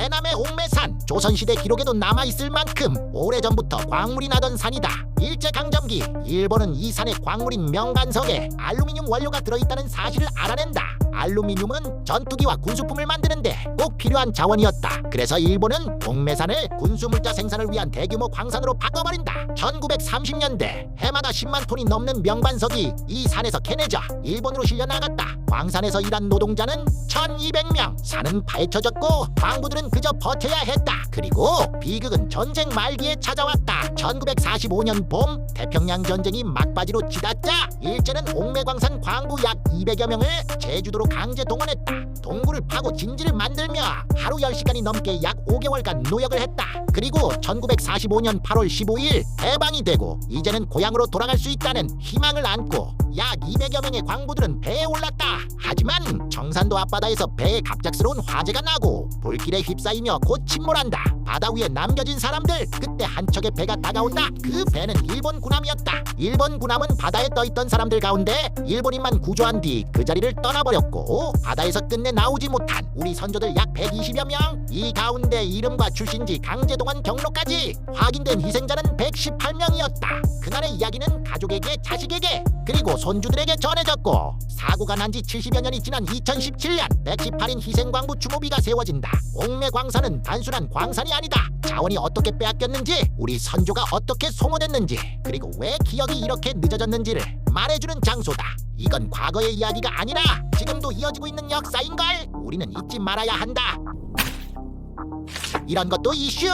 해남의 옥매산 조선시대 기록에도 남아있을 만큼 오래전부터 광물이 나던 산이다. 일제강점기 일본은 이 산에 광물인 명간석에 알루미늄 원료가 들어있다는 사실을 알아낸다. 알루미늄은 전투기와 군수품을 만드는데 꼭 필요한 자원이었다. 그래서 일본은 옥매산을 군수물자 생산을 위한 대규모 광산으로 바꿔버린다. 1930년대 해마다 10만 톤이 넘는 명반석이 이 산에서 캐내져 일본으로 실려 나갔다 광산에서 일한 노동자는 1200명. 산은 파헤쳐졌고 광부들은 그저 버텨야 했다. 그리고 비극은 전쟁 말기에 찾아왔다. 1945년 봄 태평양 전쟁이 막바지로 치닫자 일제는 옥매광산 광부 약 200여 명을 제주도로 강제 동원했다. 동굴을 파고 진지를 만들며 하루 10시간이 넘게 약 5개월간 노역을 했다. 그리고 1945년 8월 15일 해방이 되고 이제는 고향으로 돌아갈 수 있다는 희망을 안고 약 200여 명의 광부들은 배에 올랐다. 하지만 정산도 앞바다에서 배에 갑작스러운 화재가 나고 불길에 휩싸이며 곧 침몰한다. 바다 위에 남겨진 사람들 그때 한 척의 배가 다가온다. 그 배는 일본 군함이었다. 일본 군함은 바다에 떠 있던 사람들 가운데 일본인만 구조한 뒤 그 자리를 떠나버렸고 바다에서 끝내 나오지 못한 우리 선조들 약 120여 명. 이 가운데 이름과 출신지 강제동원 경로까지 확인된 희생자는 118명이었다. 그날의 이야기는 가족에게 자식에게 그리고 손주들에게 전해졌고 사고가 난 지 70여 년이 지난 2017년 118인 희생광부 추모비가 세워진다. 옥매광산은 단순한 광산이 아니다. 자원이 어떻게 빼앗겼는지 우리 선조가 어떻게 소모됐는지 그리고 왜 기억이 이렇게 늦어졌는지를 말해주는 장소다. 이건 과거의 이야기가 아니라 지금도 이어지고 있는 역사인 걸. 우리는 잊지 말아야 한다. 이런 것도 이슈.